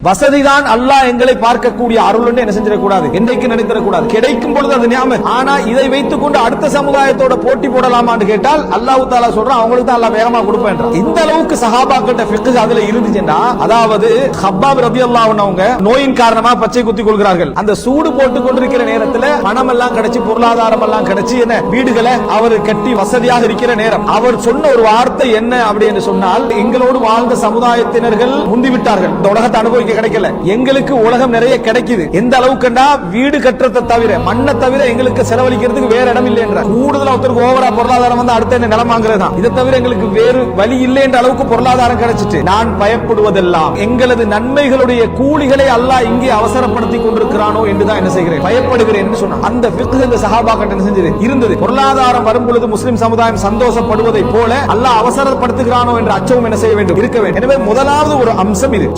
வசதிதான் அல்லாஹ் எங்களை பார்க்கக்கூடிய அருள் என்ன செஞ்சிடக்கூடாது? என்றைக்கு நினைத்திடக்கூடாது. கிடைக்கும் பொழுது அது ஞாபகம் ஆனா இதை வைத்துக் கொண்டு அடுத்த சமுதாயத்தோட போட்டி போடலாமான்னு கேட்டால் அல்லாஹ் தாலா சொல்றான் அவங்களுக்கு தான் அல்லாஹ் வேகமா கொடுப்பேன் இந்த அளவுக்கு சஹாபாக்கிட்ட பிக்கு அதுல இருந்துச்சுன்னா அதாவது ஹப்பாப் ரபி அவங்க நோயின் காரணமா பச்சை குத்தி கொள்கிறார்கள். அந்த சூடு போட்டுக் கொண்டிருக்கிற நேரத்தில் பணம் எல்லாம் கிடைச்சு பொருளாதாரம் எல்லாம் கிடைச்சு என்ன வீடுகளை அவர் கட்டி வசதியாக இருக்கிற நேரம். அவர் சொன்ன ஒரு வார்த்தை என்ன அப்படின்னு சொன்னால் எங்களோடு வாழ்ந்த சமுதாயத்தினர்கள் முந்திவிட்டார்கள் இந்த உலகத்தை அனுபவிக்க கிடைக்கல. எங்களுக்கு உலகம் நிறைய கிடைக்குது. எந்த அளவுக்குண்டா வீடு கட்டுறதை தவிர மண்ணை தவிர எங்களுக்கு செலவழிக்கிறதுக்கு வேற இடம் இல்லை என்ற கூடுதலா ஒருத்தருக்கு ஓவரா பொருளாதாரம் வந்து அடுத்த என்ன நிலம் வாங்குறது தான் இதை தவிர எங்களுக்கு வேறு வழி இல்லை என்ற அளவுக்கு பொருளாதாரம் கிடைச்சிட்டு நான் பயப்படுவதெல்லாம் எங்களது நன்மைகளுடைய கூலிகளை அல்லாஹ் இங்கே அவசரப்படுத்தி கொண்டிருக்கிறானோ என்றுதான் என்ன செய்கிறேன். பயப்படுகிறேன் என்று சொன்னான் அந்த பிக்கு இந்த சஹாபா என்ன செஞ்சது? இருந்தது. பொருளாதாரம் வரும் பொழுது முஸ்லிம் சமுதாயம் சந்தோஷப்படுவதை போல அல்லாஹ் அவசரப்படுத்துகிறானோ என்ற அச்சமும் என்ன செய்ய வேண்டும்? இருக்க வேண்டும். எனவே முதலாவது ஒரு அம்சம் இது.